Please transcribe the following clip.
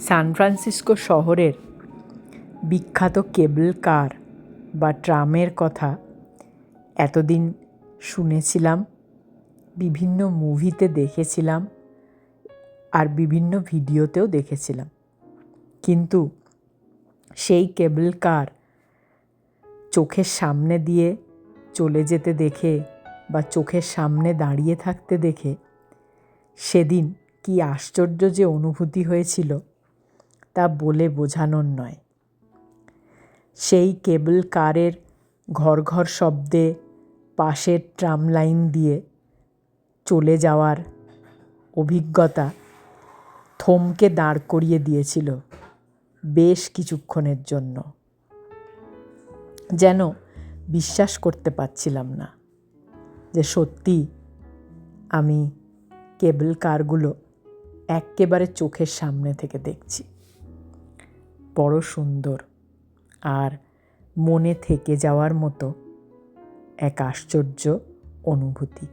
San Francisco শহরের বিখ্যাত কেবল কার বা ট্রামের কথা এতদিন শুনেছিলাম, বিভিন্ন মুভিতে দেখেছিলাম আর বিভিন্ন ভিডিওতেও দেখেছিলাম। কিন্তু সেই কেবল কার চোখের সামনে দিয়ে চলে যেতে দেখে বা চোখের সামনে দাঁড়িয়ে থাকতে দেখে সেদিন কি আশ্চর্য যে অনুভূতি হয়েছিল। তা বলে বোঝানোর নয়। সেই কেবল কারের ঘর ঘর শব্দে পাশের ট্রাম লাইন দিয়ে চলে যাওয়ার অভিজ্ঞতা থমকে দাঁড় করিয়ে দিয়েছিল বেশ কিছুক্ষণের জন্য। যেন বিশ্বাস করতে পারছিলাম না যে সত্যি আমি কেবল কারগুলো এক্কেবারে চোখের সামনে থেকে দেখছি। বড় সুন্দর আর মনে থেকে যাওয়ার মতো এক আশ্চর্য অনুভূতি।